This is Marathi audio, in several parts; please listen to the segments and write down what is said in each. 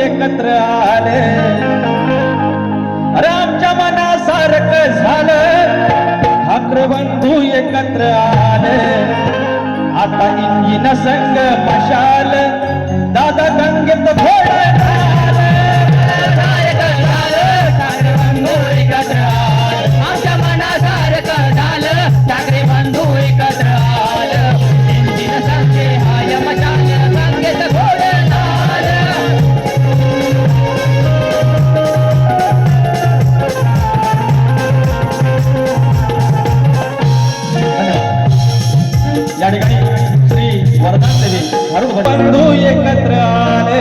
एकत्र आले. अरे आमच्या मनासारखं झालं. ठाकरे बंधू एकत्र आले. आता इंजिन संग मशाल. दादा गंगेत घोड बंधू एकत्र आले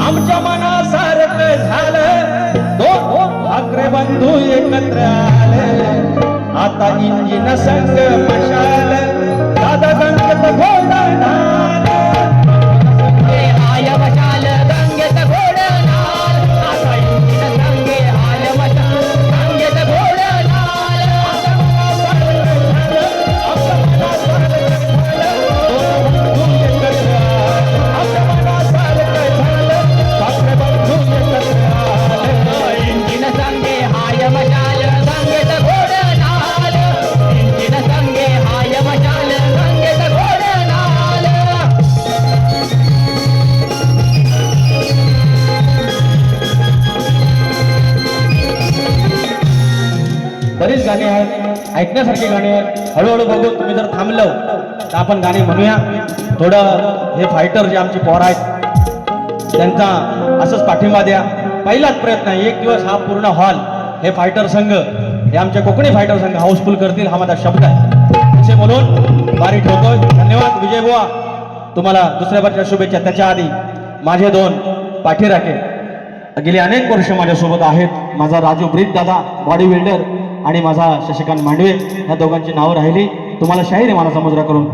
आमच्या मनासारखं झालं दोन ठाकरे बंधू एकत्र आले आता इंजिन संग आहेत ऐकण्यासारखी गाणी आहेत. हळूहळू बघू तुम्ही जर थांबलो तर आपण गाणी म्हणूया. थोडं हे फायटर जे आमचे पोर आहेत त्यांचा असंच पाठिंबा द्या. पहिलाच प्रयत्न आहे एक दिवस हा पूर्ण हॉल हे फायटर संघ हे आमचे कोकणी फायटर संघ हाऊसफुल करतील हा माझा शब्द आहे. असे बोलून बारी ठेवतोय. धन्यवाद विजय बुवा. तुम्हाला दुसऱ्या वर्षाच्या शुभेच्छा. त्याच्या आधी माझे दोन पाठीराखे. गेली अनेक वर्ष माझ्यासोबत आहेत. माझा राजू ब्रीद दादा बॉडी बिल्डर आणि माझा शशिकांत मांडवे या दोघांची नावं राहिली. तुम्हाला शाहीर मानाचा मुजरा करून